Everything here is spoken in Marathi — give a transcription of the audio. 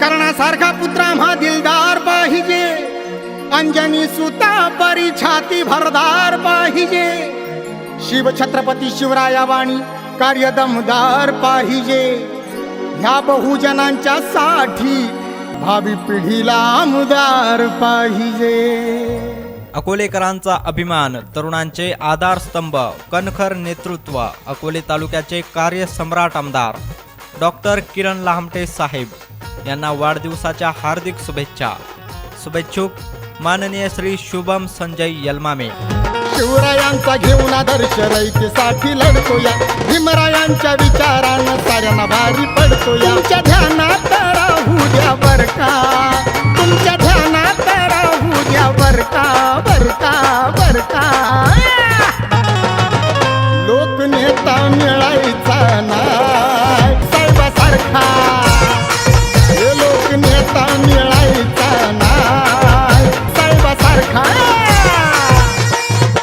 कर्णासारखा पुत्र आम्हा दिलदार पाहिजे. अंजनी सुता परी छाती भरदार पाहिजे. शिव छत्रपती शिवराया वाणी कार्य दमदार पाहिजे. ह्या बहुजनांच्या साठी भावी पिढीला आमदार पाहिजे. अकोलेकरांचा अभिमान तरुणांचे आधारस्तंभ कणखर नेतृत्व अकोले तालुक्याचे कार्यसम्राट आमदार डॉक्टर किरण लामटे साहेब. यांना वाढदिवसाच्या हार्दिक शुभेच्छा. शुभेच्छुक माननीय श्री शुभम संजय यलमामे. शिवरायांचा घेऊन आदर्श रयतेसाठी लढतोया. भीमरायांच्या विचारानं साऱ्यांना भारी पडतोया. ध्यानात राहू द्या बरका